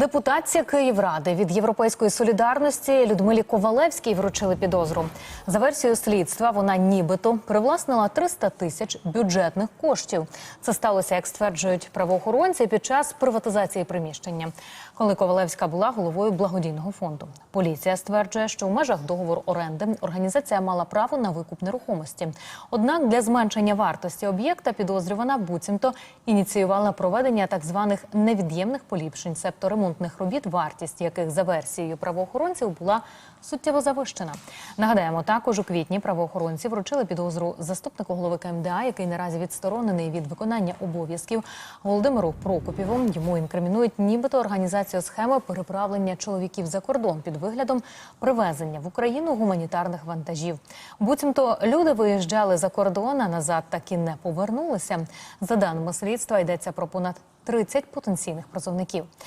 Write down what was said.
Депутатця Київради від Європейської солідарності Людмилі Ковалевській вручили підозру. За версією слідства, вона нібито привласнила 300 тисяч бюджетних коштів. Це сталося, як стверджують правоохоронці, під час приватизації приміщення, коли Ковалевська була головою благодійного фонду. Поліція стверджує, що у межах договору оренди організація мала право на викуп нерухомості. Однак для зменшення вартості об'єкта підозрювана буцімто ініціювала проведення так званих невід'ємних поліпшень, себто ремонтних робіт, вартість яких за версією правоохоронців була суттєво завищена. Нагадаємо, також у квітні правоохоронці вручили підозру заступнику голови КМДА, який наразі відсторонений від виконання обов'язків Володимиру Прокопіву. Йому інкримінують нібито організацію схеми переправлення чоловіків за кордон під виглядом привезення в Україну гуманітарних вантажів. Буцімто люди виїжджали за кордон, а назад так і не повернулися. За даними слідства, йдеться про понад 30 потенційних призовників.